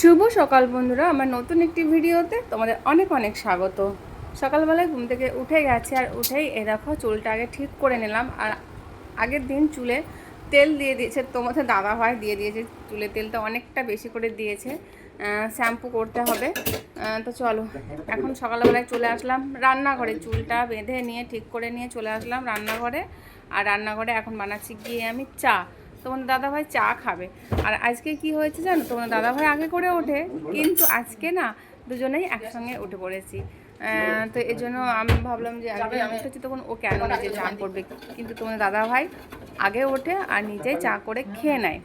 শুভ সকাল বন্ধুরা, আমার নতুন একটি ভিডিওতে তোমাদের অনেক অনেক স্বাগত। সকালবেলায় ঘুম থেকে উঠে গেছে আর উঠেই এ দেখো চুলটা আগে ঠিক করে নিলাম আর আগের দিন চুলে তেল দিয়ে দিয়েছে, তোমাদের দাদা ভাই দিয়ে দিয়েছে, চুলে তেলটা অনেকটা বেশি করে দিয়েছে শ্যাম্পু করতে হবে। তো চলো, এখন সকালবেলায় চলে আসলাম, রান্নাঘরে চুলটা বেঁধে নিয়ে, ঠিক করে নিয়ে চলে আসলাম রান্নাঘরে। আর রান্নাঘরে এখন বানাচ্ছি গিয়ে আমি চা। তোমার দাদাভাই চা খাবে। আর আজকে কি হয়েছে জানো? তোমার দাদাভাই আগে করে ওঠে, কিন্তু আজকে না দুজনেই একসঙ্গে উঠে পড়েছি। তো এই জন্য আমি ভাবলাম যে আগে আমি উঠেছি তখন ও কেন নিজে চা করবে। কিন্তু তোমার দাদাভাই আগে ওঠে আর নিজেই চা করে খেয়ে নেয়।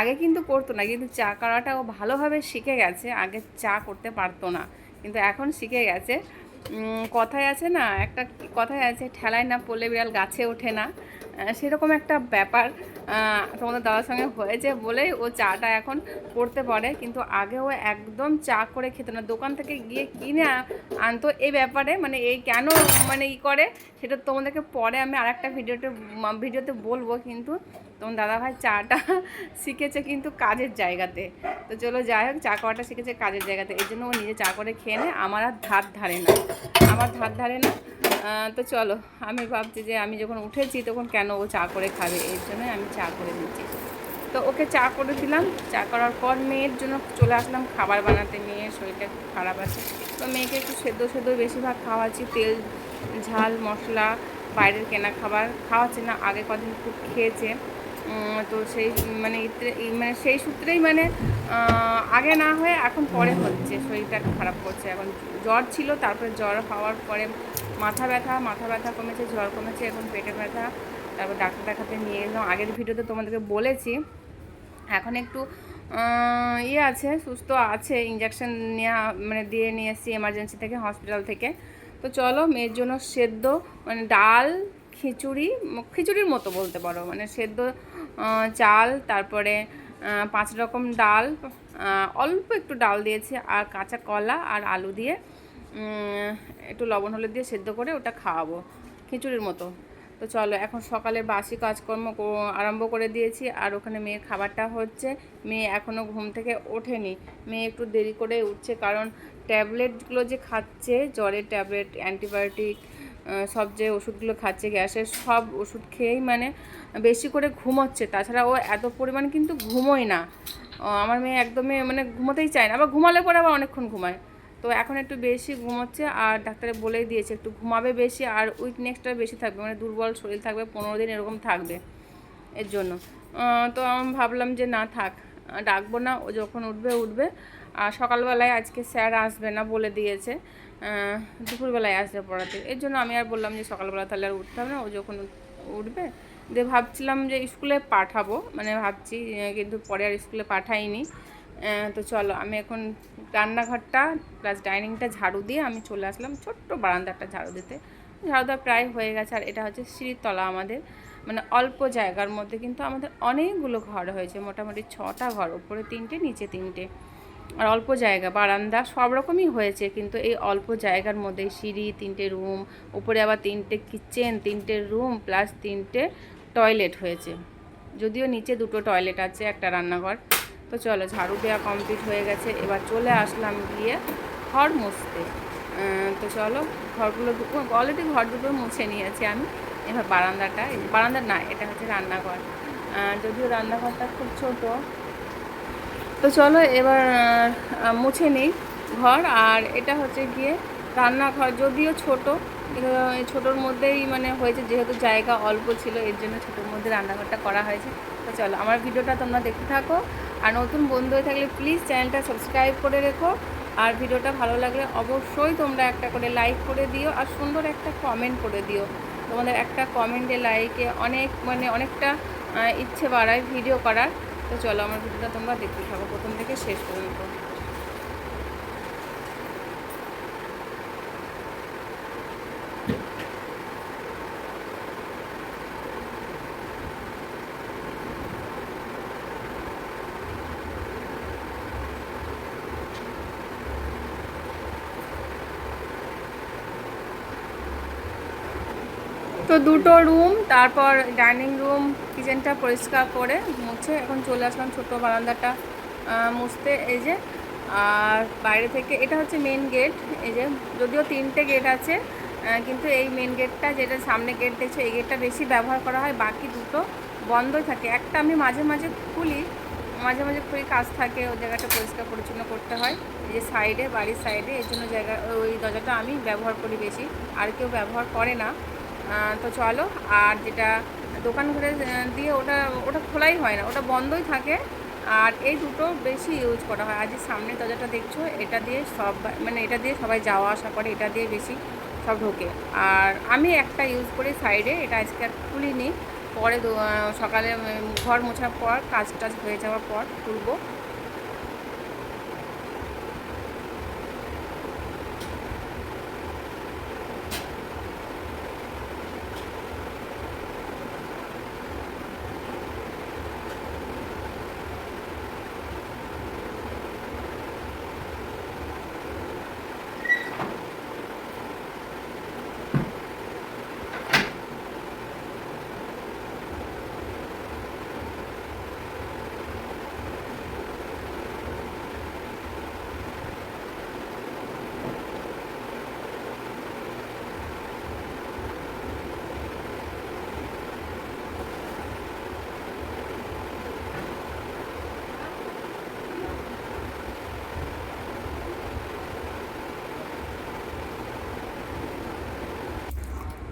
আগে কিন্তু করতো না, কিন্তু চা করাটা ও ভালোভাবে শিখে গেছে। আগে চা করতে পারতো না, কিন্তু এখন শিখে গেছে। কথায় আছে না, একটা কথায় আছে, ঠেলায় না পড়লে বিড়াল গাছে ওঠে না। সেরকম একটা ব্যাপার তোমাদের দাদার সঙ্গে হয়েছে বলেই ও চাটা এখন করতে পারে, কিন্তু আগে ও একদম চা করে খেত না। দোকান থেকে গিয়ে কিনে আনতো এই ব্যাপারে মানে এই কেন মানে ই করে, সেটা তোমাদেরকে পরে আমি আরেকটা ভিডিওতে ভিডিওতে বলব, কিন্তু তোমার দাদাভাই চাটা শিখেছে কিন্তু কাজের জায়গাতে। তো চলো যাই হোক, চা করাটা শিখেছে কাজের জায়গাতে। এই জন্য ও নিজে চা করে খেয়ে নেয়, আমার আর ধার ধারে না। আমার ধার ধারে না তো চলো, আমি ভাবছি যে আমি যখন উঠেছি তখন কেন ও চা করে খাবে? এই জন্যই আমি চা করে দিচ্ছি তো ওকে চা করে দিলাম। চা করার পর মেয়ের জন্য চলে আসলাম খাবার বানাতে। মেয়ের শরীরটা একটু খারাপ আছে। তো মেয়েকে একটু সেদ্ধ সেদ্ধ বেশিরভাগ খাওয়াচ্ছি। তেল, ঝাল, মশলা, বাইরের কেনা খাবার। খাওয়াচ্ছে না, আগে কদিন খুব খেয়েছে। তো সেই মানে মানে সেই সূত্রেই মানে আগে না হয়ে এখন পরে হচ্ছে। শরীরটা খারাপ করছে। এখন জ্বর ছিল, তারপরে জ্বর হওয়ার পরে মাথা ব্যথা মাথা ব্যথা কমেছে, জ্বর কমেছে, এখন পেটে ব্যথা, তারপর ডাক্তার দেখাতে নিয়ে এলাম আগের ভিডিওতে তোমাদেরকে বলেছি, এখন একটু ইয়ে আছে, সুস্থ আছে ইঞ্জেকশন নেওয়া মানে দিয়ে নিয়ে এসেছি এমার্জেন্সি থেকে হসপিটাল থেকে। তো চলো, মেয়ের জন্য সেদ্ধ মানে ডাল, খিচুড়ি, খিচুড়ির মতো বলতে পারো। মানে সেদ্ধ চাল, তারপরে পাঁচ রকম ডাল অল্প একটু ডাল দিয়েছি, আর কাঁচা কলা আর আলু দিয়ে একটু লবণ হলুদ দিয়ে সেদ্ধ করে ওটা খাওয়াবো, খিচুড়ির মতো। তো চলো, এখন সকালে বাসি কাজকর্ম আরম্ভ করে দিয়েছি। আর ওখানে মেয়ের খাবারটা হচ্ছে, মেয়ে এখনও ঘুম থেকে ওঠেনি। মেয়ে একটু দেরি করে উঠছে কারণ ট্যাবলেটগুলো যে খাচ্ছে, জ্বরের ট্যাবলেট, অ্যান্টিবায়োটিক সব যে ওষুধগুলো খাচ্ছে গ্যাসের, সব ওষুধ খেয়েই মানে বেশি করে ঘুমোচ্ছে। তাছাড়া ও এত পরিমাণ কিন্তু ঘুমোয় না। আমার মেয়ে একদমই মানে ঘুমোতেই চায় না। আবার ঘুমালে পরে আবার অনেকক্ষণ ঘুমায়। তো এখন একটু বেশি ঘুমোচ্ছে আর ডাক্তারে বলেই দিয়েছে, একটু ঘুমাবে বেশি আর উইকনেসটা বেশি থাকবে মানে দুর্বল শরীর থাকবে, পনেরো দিন এরকম থাকবে এর জন্য। তো আমি ভাবলাম যে না থাক, ডাকবো না, ও যখন উঠবে উঠবে। আর সকালবেলায় আজকে স্যার আসবে না বলে দিয়েছে দুপুরবেলায় আসবে পড়াতে। এর জন্য আমি আর বললাম যে সকালবেলা তাহলে আর উঠতে হবে না, ও যখন উঠবে, দিয়ে ভাবছিলাম যে স্কুলে পাঠাবো মানে ভাবছি কিন্তু পরে আর স্কুলে পাঠাইনি। তো চলো, আমি এখন রান্নাঘরটা প্লাস ডাইনিংটা ঝাড়ু দিয়ে আমি চলে আসলাম ছোট্ট বারান্দাটা ঝাড়ু দিতে। ঝাড়ু দেওয়া প্রায় হয়ে গেছে আর এটা হচ্ছে সিঁড়িতলা আমাদের। মানে অল্প জায়গার মধ্যে কিন্তু আমাদের অনেকগুলো ঘর হয়েছে, মোটামুটি ছটা ঘর, উপরে তিনটে, নিচে তিনটে। আর অল্প জায়গা, বারান্দা সব রকমই হয়েছে কিন্তু এই অল্প জায়গার মধ্যে সিঁড়ি, তিনটে রুম, উপরে আবার তিনটে কিচেন, তিনটে রুম প্লাস তিনটে টয়লেট হয়েছে। যদিও নিচে দুটো টয়লেট আছে, একটা রান্নাঘর। তো চলো, ঝাড়ু দেওয়া কমপ্লিট হয়ে গেছে। এবার চলে আসলাম গিয়ে ঘর মুছতে। তো চলো, ঘরগুলো অলরেডি ঘর দুটো মুছে নিয়েছি আমি। এবার বারান্দাটা বারান্দা না, এটা হচ্ছে রান্নাঘর। যদিও রান্নাঘরটা খুব ছোটো। তো চলো, এবার মুছে নিই ঘর। আর এটা হচ্ছে গিয়ে রান্নাঘর। যদিও ছোট ছোটোর মধ্যেই মানে হয়েছে, যেহেতু জায়গা অল্প ছিল, এর জন্য ছোটোর মধ্যে রান্নাঘরটা করা হয়েছে। তো চলো, আমার ভিডিওটা তোমরা দেখতে থাকো। আর নতুন বন্ধু হয়ে থাকলে প্লিজ চ্যানেলটা সাবস্ক্রাইব করে রেখো। আর ভিডিওটা ভালো লাগলে অবশ্যই তোমরা একটা করে লাইক করে দিও আর সুন্দর একটা কমেন্ট করে দিও। তোমাদের একটা কমেন্টে লাইকে অনেক মানে অনেকটা ইচ্ছে বাড়ায় ভিডিও করার। তো চলো আমার ভিডিওটা তোমরা দেখতে থাকো, প্রথম থেকে শেষ পর্যন্ত। তো দুটো রুম তারপর ডাইনিং রুম কিচেনটা পরিষ্কার করে মুছে এখন চলে আসলাম ছোটো বারান্দাটা মুছতে। এই যে, আর বাইরে থেকে, এটা হচ্ছে মেন গেট এই যে, যদিও তিনটে গেট আছে কিন্তু এই মেন গেটটা যেটা সামনে গেট দেখছ, এই গেটটা বেশি ব্যবহার করা হয়, বাকি দুটো বন্ধই থাকে। একটা আমি মাঝে মাঝে খুলি, মাঝে মাঝে খুবই কাজ থাকে, ওই জায়গাটা পরিষ্কার পরিচ্ছন্ন করতে হয়। এই যে সাইডে বাড়ির সাইডে এই জন্য জায়গা, ওই দরজাটা আমি ব্যবহার করি বেশি, আর কেউ ব্যবহার করে না। তো চলো, আর যেটা দোকান ঘরে দিয়ে ওটা ওটা খোলাই হয় না, ওটা বন্ধই থাকে। আর এই দুটো বেশি ইউজ করা হয়। আজ যে সামনের দরজাটা দেখছ, এটা দিয়ে সব মানে এটা দিয়ে সবাই যাওয়া আসা করে, এটা দিয়ে বেশি সব ঢোকে। আর আমি একটা ইউজ করি সাইডে এটা আজকে আর খুলিনি। পরে সকালে ঘর মোছার পর কাজ টাজ হয়ে যাওয়ার পর খুলবো।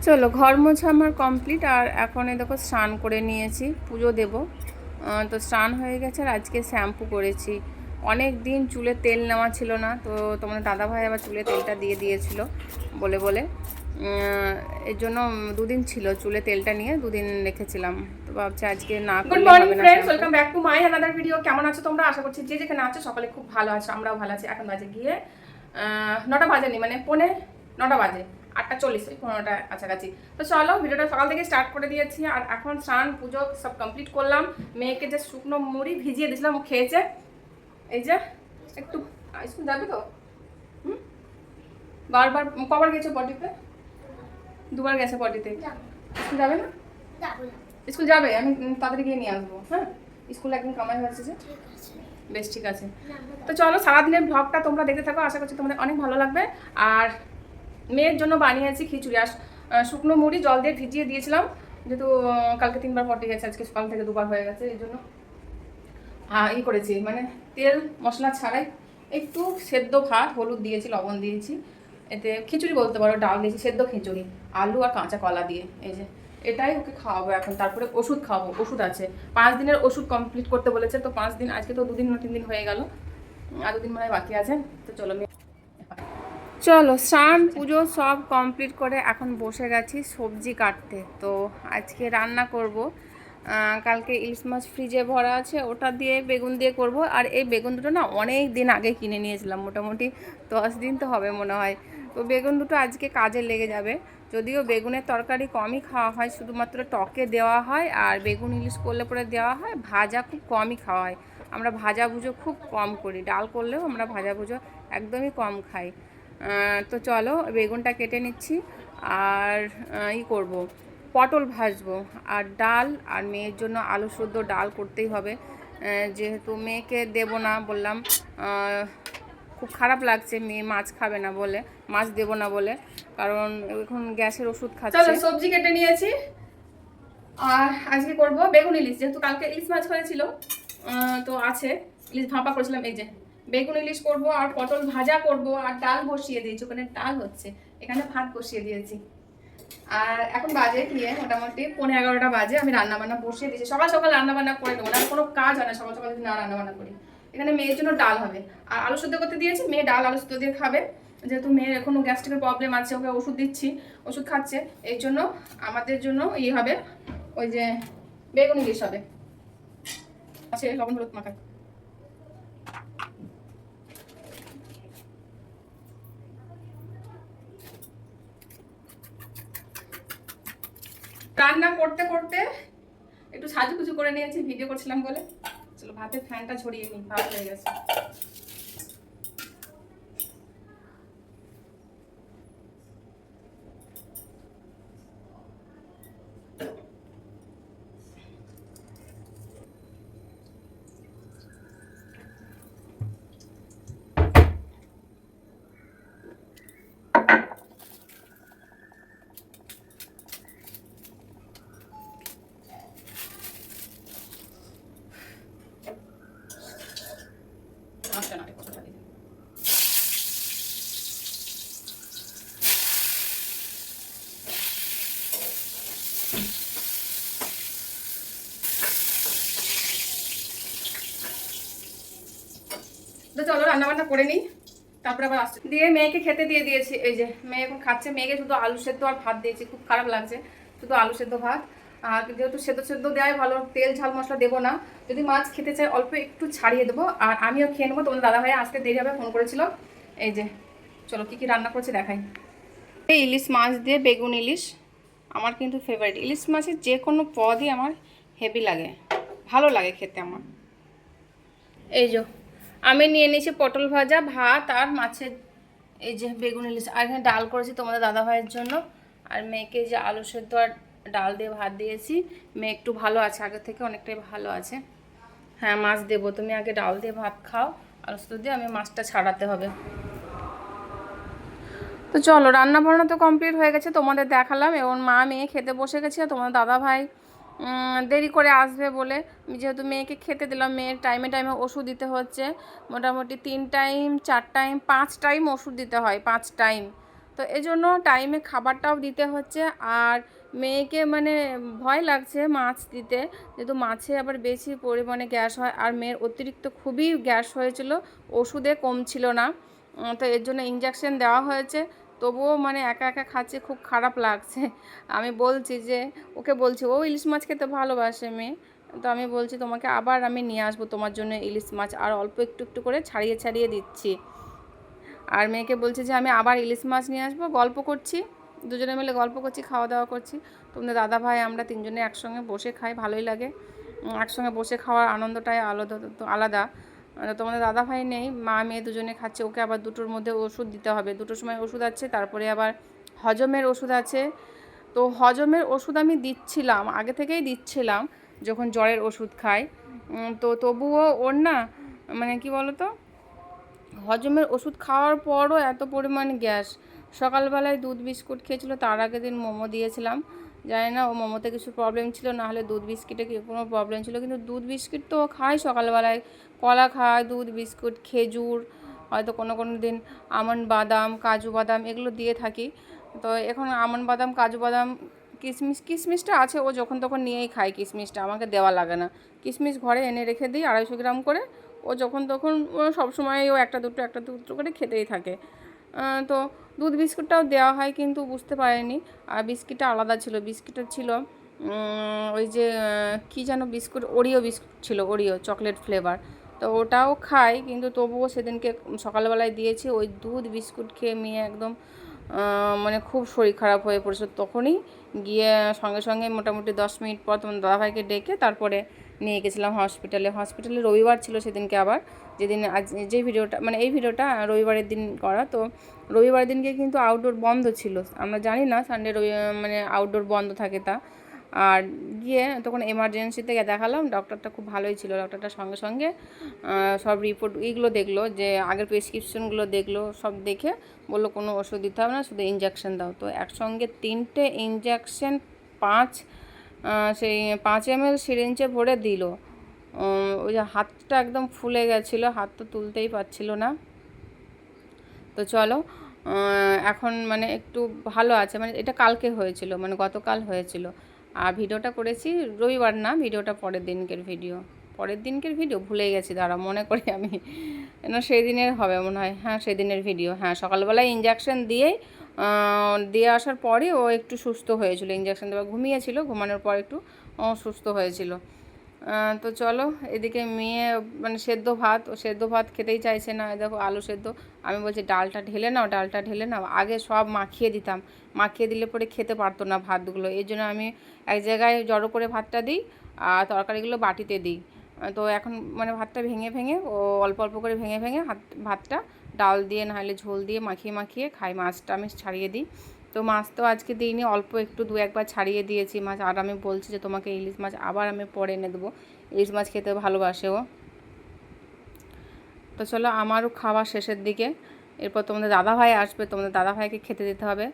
চলো ঘর মোছা আমার কমপ্লিট আর এখন এই দেখো স্নান করে নিয়েছি পুজো দেব। তো স্নান হয়ে গেছে আর আজকে শ্যাম্পু করেছি। অনেক দিন চুলে তেল নেওয়া ছিল না তো তোমার দাদাভাই আবার চুলে তেলটা দিয়ে দিয়েছিল বলে বলে। এর জন্য দুদিন ছিল চুলে তেলটা নিয়ে দুদিন রেখেছিলাম। তো ভাবছি আজকে না good morning friends welcome back to my another video কেমন আছো তোমরা? আশা করছি যে যেখানে আছো সকলে খুব ভালো আছো আমরাও ভালো আছি। এখন বাজে গিয়ে নটা বাজেনি মানে পৌনে নটা বাজে। আটটা চল্লিশ ওই পনেরোটা কাছাকাছি। তো চলো ভিডিওটা সকাল থেকে স্টার্ট করে দিয়েছি। আর এখন স্নান পুজো সব কমপ্লিট করলাম। মেয়েকে যে শুকনো মুড়ি ভিজিয়ে দিয়েছিলাম ও খেয়েছে। এই যে একটু স্কুল যাবে তো? হুম? বারবার কবার গেছে পটিতে দুবার গেছে পটিতে স্কুল যাবে না? স্কুল যাবে আমি তাড়াতাড়ি গিয়ে নিয়ে আসব হ্যাঁ? স্কুল একদিন কামাই হয়েছে যে বেশ ঠিক আছে। তো চলো সারাদিনের ব্লগটা তোমরা দেখতে থাকো। আশা করছি তোমাদের অনেক ভালো লাগবে। আর মেয়ের জন্য বানিয়েছি খিচুড়ি আর শুকনো মুড়ি, জল দিয়ে ভিজিয়ে দিয়েছিলাম। যেহেতু কালকে তিনবার পটে গেছে, আজকে সকাল থেকে দুবার হয়ে গেছে, এই জন্য। ই করেছি মানে তেল, মশলা ছাড়াই একটু সেদ্ধ ভাত, হলুদ দিয়েছি, লবণ দিয়েছি। এতে খিচুড়ি বলতে পারো, ডাল দিয়েছি, সেদ্ধ খিচুড়ি, আলু আর কাঁচা কলা দিয়ে, এই যে। এটাই ওকে খাওয়াবো এখন, তারপরে ওষুধ খাওয়াবো, ওষুধ আছে। পাঁচ দিনের ওষুধ কমপ্লিট করতে বলেছে, তো পাঁচ দিন, আজকে তো দুদিন না তিন দিন হয়ে গেল। আর দুদিন মনে হয় বাকি আছে, তো চলো চলো স্নান, পুজো সব কমপ্লিট করে এখন বসে গেছি সবজি কাটতে। তো আজকে রান্না করব। কালকে ইলিশ মাছ ফ্রিজে ভরা আছে, ওটা দিয়ে বেগুন দিয়ে করব। আর এই বেগুন দুটো না অনেক দিন আগে কিনে নিয়েছিলাম, মোটামুটি দশ দিন তো হবে মনে হয়। তো বেগুন দুটো আজকে কাজে লেগে যাবে। যদিও বেগুনের তরকারি কমই খাওয়া হয়, শুধুমাত্র টকে দেওয়া হয় আর বেগুন ইলিশ করলে পরে দেওয়া হয়, ভাজা খুব কমই খাওয়া হয়। আমরা ভাজা ভুজো খুব কম করি, ডাল করলেও আমরা ভাজা ভুজো একদমই কম খাই। তো চলো বেগুনটা কেটে নিচ্ছি আর ই করব পটল ভাজবো। আর ডাল আর মেয়ের জন্য আলু শুদ্ধ ডাল করতেই হবে। যেহেতু মেয়েকে দেব না বললাম খুব খারাপ লাগছে মেয়ে মাছ খাবে না বলে মাছ দেব না বলে কারণ এখন গ্যাসের ওষুধ চলো খাচ্ছে সবজি কেটে নিয়েছি। আর আজকে করব বেগুন ইলিশ যেহেতু কালকে ইলিশ মাছ আহ, তো আছে ইলিশ ভাপা করেছিলাম এই যে। বেগুন ইলিশ করব, আর পটল ভাজা করব, আর ডাল বসিয়ে দিয়েছি, ওখানে ডাল হচ্ছে। এখানে ভাত বসিয়ে দিয়েছি। আর এখন বাজে গিয়ে মোটামুটি পনেরো এগারোটা বাজে, আমি রান্না বান্না বসিয়ে দিয়েছি। সকাল সকাল রান্না বান্না করে দেবো না কোনো কাজ হয় না, সকাল সকাল যদি না রান্না বান্না করি। এখানে মেয়ের জন্য ডাল হবে। আর আলু সেদ্ধ করতে দিয়েছি, মেয়ে ডাল আলু সেদ্ধ দিয়ে খাবে। যেহেতু মেয়ের এখনও গ্যাস্ট্রিকের প্রবলেম আছে, ওকে ওষুধ দিচ্ছি, ওষুধ খাচ্ছে। এই জন্য আমাদের জন্য ইয়ে হবে, ওই যে বেগুন ইলিশ হবে। আছে, লবণ হলুদ মাখা রান্না করতে করতে একটু সাজুকুজু করে নিয়েছি, ভিডিও করছিলাম বলে। চলো ভাতের ফ্যানটা ছড়িয়ে নিই, ভাত হয়ে গেছে পটল আসছে না রে, পটলটা দিয়ে দিই। তো চলো রান্না বান্না করে নিই, তারপরে আবার আসছে। দিয়ে মেয়েকে খেতে দিয়ে দিয়েছি, এই যে মেয়ে এখন খাচ্ছে, মেয়েকে শুধু আলু সেদ্ধ আর ভাত দিয়েছি, খুব খারাপ লাগছে, শুধু আলু সেদ্ধ ভাত। আর যেহেতু সেদ্ধ সেদ্ধ দেওয়াই ভালো, তেল, ঝাল, মশলা দেবো না, যদি মাছ খেতে চাই অল্প একটু ছাড়িয়ে দেবো, আর আমিও খেয়ে নেব তোমার দাদা ভাই আসতে দেরি হবে, ফোন করেছিল। এই যে, চলো কি কি রান্না করছে দেখাই। এই ইলিশ মাছ দিয়ে বেগুন ইলিশ, আমার কিন্তু ফেভারিট ইলিশ মাছের যে কোনো পদই আমার হেভি লাগে, ভালো লাগে খেতে আমার। এই যে আমি নিয়ে নিয়েছি পটল ভাজা, ভাত আর মাছের এই যে বেগুন ইলিশ। আর এখানে ডাল করেছি তোমাদের দাদা ভাইয়ের জন্য। আর মেয়েকে যে আলু সেদ্ধ আর ডাল দিয়ে ভাত দিয়েছি। মেয়ে একটু ভালো আছে আগে থেকে অনেকটাই ভালো আছে। হ্যাঁ মাছ দেবো। তুমি আগে ডাল দিয়ে ভাত খাও, আলু সেদ্ধ দিয়ে আমি মাছটা ছাড়াতে হবে। তো চলো রান্না বান্না তো কমপ্লিট হয়ে গেছে। তোমাদের দেখালাম। এবং মা মেয়ে খেতে বসে গেছে। তোমাদের দাদা ভাই দেরি করে আসবে বলে। যেহেতু মেয়েকে খেতে দিলাম, মেয়ের টাইমে টাইমে ওষুধ দিতে হচ্ছে। মোটামুটি তিন টাইম চার টাইম পাঁচ টাইম ওষুধ দিতে হয়, পাঁচ টাইম তো এজন্য টাইমে খাবারটাও দিতে হচ্ছে। আর মেয়েকে মানে ভয় লাগছে মাছ দিতে। যেহেতু মাছে আবার বেশি পরিমাণে গ্যাস হয়। আর মেয়ের অতিরিক্ত খুবই গ্যাস হয়েছিল। ওষুধে কমছিল না। তো এর জন্য ইঞ্জেকশন দেওয়া হয়েছে। তবুও মানে একা একা খাচ্ছে, খুব খারাপ লাগছে। আমি বলছি যে, ওকে বলছি, ও ইলিশ মাছ খেতে ভালোবাসে মেয়ে। তো আমি বলছি, তোমাকে আবার আমি নিয়ে আসব তোমার জন্য ইলিশ মাছ। আর অল্প একটু একটু করে ছাড়িয়ে ছাড়িয়ে দিচ্ছি। আর মেয়েকে বলছে যে, আমি আবার ইলিশ মাছ নিয়ে আসব। গল্প করছি, দুজনে মিলে গল্প করছি, খাওয়া দাওয়া করছি। তোমাদের দাদা ভাই, আমরা তিনজনে একসঙ্গে বসে খাই, ভালোই লাগে। একসঙ্গে বসে খাওয়ার আনন্দটাই আলাদা আলাদা। তোমাদের দাদা ভাই নেই, মা মেয়ে দুজনে খাচ্ছে, ওকে আবার দুটোর মধ্যে ওষুধ দিতে হবে। দুটোর সময় ওষুধ আছে, তারপরে আবার হজমের ওষুধ আছে। তো হজমের ওষুধ আমি দিচ্ছিলাম, আগে থেকেই দিচ্ছিলাম যখন জ্বরের ওষুধ খাই। তো তবুও ওর না মানে কি বলো তো হজমের ওষুধ খাওয়ার পরও এত পরিমাণ গ্যাস। সকালবেলায় দুধ বিস্কুট খেয়েছিল, তার আগের দিন মোমো দিয়েছিলাম। জানি না, ও মোমোতে কিছু প্রবলেম ছিল না হলে দুধ বিস্কিটে কি কোনো প্রবলেম ছিল? কিন্তু দুধ বিস্কিট তো খায় সকালবেলায়। কলা খায়, দুধ, বিস্কুট, খেজুর, হয়তো কোনো কোনো দিন আমন্ড বাদাম, কাজু বাদাম এগুলো দিয়ে থাকি। তো এখন আমন্ড বাদাম, কাজু বাদাম কিশমিশ কিশমিশটা আছে, ও যখন তখন নিয়েই খায় কিশমিশটা আমাকে দেওয়া লাগে না। কিশমিশ ঘরে এনে রেখে দিই, আড়াইশো গ্রাম করে, ও যখন তখন, ও সবসময় ও একটা দুটো একটা দুটো করে খেতেই থাকে। তো দুধ বিস্কুটটাও দেওয়া হয় কিন্তু বুঝতে পারেনি। আর বিস্কিটটা আলাদা ছিল। বিস্কিটটা ছিল ওই যে কী যেন বিস্কুট, ওরিও বিস্কুট ছিল, ওরিও, চকলেট ফ্লেভার। তো ওটাও খাই, কিন্তু তবুও সেদিনকে সকালবেলায় দিয়েছি। ওই দুধ বিস্কুট খেয়ে মেয়ে একদম মানে খুব শরীর খারাপ হয়ে পড়েছে। তখনই গিয়ে সঙ্গে সঙ্গে মোটামুটি দশ মিনিট পর তোমার দাদাভাইকে ডেকে তারপরে নিয়ে গেছিলাম হসপিটালে। হসপিটালে রবিবার ছিল সেদিনকে আবার। যেদিন আজ, যে ভিডিওটা মানে এই ভিডিওটা রবিবারের দিন করা, তো রবিবারের দিনকে কিন্তু আউটডোর বন্ধ ছিল। আমরা জানি না সানডে রবি মানে আউটডোর বন্ধ থাকে তা। আর গিয়ে তখন এমার্জেন্সিতে দেখালাম ডক্টরটা খুব ভালোই ছিল ডক্টরটা সঙ্গে সঙ্গে সব রিপোর্ট এইগুলো দেখল, যে আগের প্রেসক্রিপশনগুলো দেখল, সব দেখে বলল কোনো ওষুধ দিতে হবে না, শুধু ইঞ্জেকশন দাও। তো একসঙ্গে তিনটে ইঞ্জেকশন পাঁচ সেই পাঁচ এম এল সিরিঞ্জে ভরে দিল। ওই যে হাতটা একদম ফুলে গেছিল হাত তো তুলতেই পারছিল না। তো চলো এখন মানে একটু ভালো আছে মানে এটা কালকে হয়েছিল মানে গতকাল হয়েছিল। আর ভিডিওটা করেছি রবিবার না ভিডিওটা পরের দিনকের ভিডিও। পরের দিনকের ভিডিও ভুলে গেছি দাঁড়া মনে করি আমি। না সেই দিনের হবে মনে হয় হ্যাঁ সেদিনের ভিডিও হ্যাঁ সকালবেলায় ইঞ্জেকশন আহ, দিয়ে আসার পরে ও একটু সুস্থ হয়েছিল। ইঞ্জেকশন দেওয়া ঘুমিয়েছিল ঘুমানোর পর একটু সুস্থ হয়েছিল। তো চলো, এদিকে মেয়ে মানে সেদ্ধ ভাত, ও সেদ্ধ ভাত খেতেই চাইছে না। দেখো, আলু সেদ্ধ। আমি বলছি, ডালটা ঢেলে নাও, ডালটা ঢেলে নাও। আগে সব মাখিয়ে দিতাম। মাখিয়ে দিলে পরে খেতে পারতো না ভাতগুলো। এই জন্য আমি এক জায়গায় জড়ো করে ভাতটা দিই, আর তরকারিগুলো বাটিতে দিই। তো এখন মানে ভাতটা ভেঙে ভেঙে, ও অল্প অল্প করে ভেঙে ভেঙে হাত, ভাতটা ডাল দিয়ে, নাহলে ঝোল দিয়ে মাখিয়ে মাখিয়ে খাই। মাছটা আমি ছাড়িয়ে দিই। তো মাছ তো আজকে দিইনি, অল্প একটু দু একবার ছাড়িয়ে দিয়েছি মাছ। আর আমি বলছি যে তোমাকে ইলিশ মাছ আবার আমি পরে এনে দেবো। ইলিশ মাছ খেতে ভালোবাসে ও। তো চলো আমারও খাওয়া শেষের দিকে। এরপর তোমাদের দাদাভাই আসবে, তোমাদের দাদাভাইকে খেতে দিতে হবে।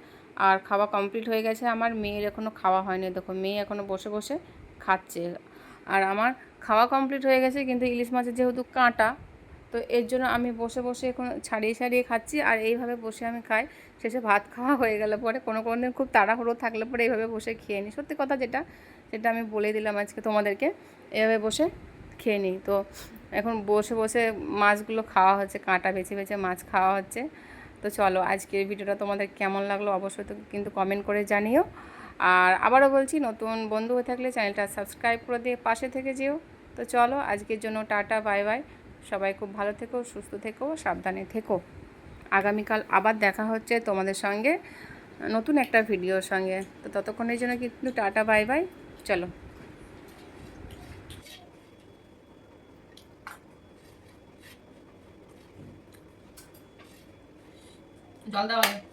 আর খাওয়া কমপ্লিট হয়ে গেছে, আমার মেয়ের এখনও খাওয়া হয়নি। দেখো, মেয়ে এখনও বসে বসে খাচ্ছে। আর আমার খাওয়া কমপ্লিট হয়ে গেছে, কিন্তু ইলিশ মাছের যেহেতু কাঁটা তো এর জন্য আমি বসে বসে এখন ছাড়িয়ে ছাড়িয়ে খাচ্ছি আর এইভাবে বসে আমি খাই। শেষে ভাত খাওয়া হয়ে গেলে পরে কোনো কোনো দিন খুব তাড়াহুড়ো থাকলে পরে এইভাবে বসে খেয়ে নিই। সত্যি কথা যেটা, সেটা আমি বলে দিলাম আজকে তোমাদেরকে। এভাবে বসে খেয়ে নিই। তো এখন বসে বসে মাছগুলো খাওয়া হচ্ছে, কাঁটা বেছে বেছে মাছ খাওয়া হচ্ছে। তো চলো আজকের ভিডিওটা তোমাদের কেমন লাগল অবশ্যই তো কিন্তু কমেন্ট করে জানিও। আর আবারও বলছি, নতুন বন্ধু হয়ে থাকলে চ্যানেলটা সাবস্ক্রাইব করে দিয়ে পাশে থেকে যেও। তো চলো আজকের জন্য টাটা বাই বাই সবাই খুব ভালো থেকো, সুস্থ থেকো, সাবধানে থেকো। আগামীকাল আবার দেখা হচ্ছে তোমাদের সঙ্গে নতুন একটা ভিডিওর সঙ্গে। তো ততক্ষণের জন্য কিন্তু টাটা, বাই বাই। চলো। জল দেওয়া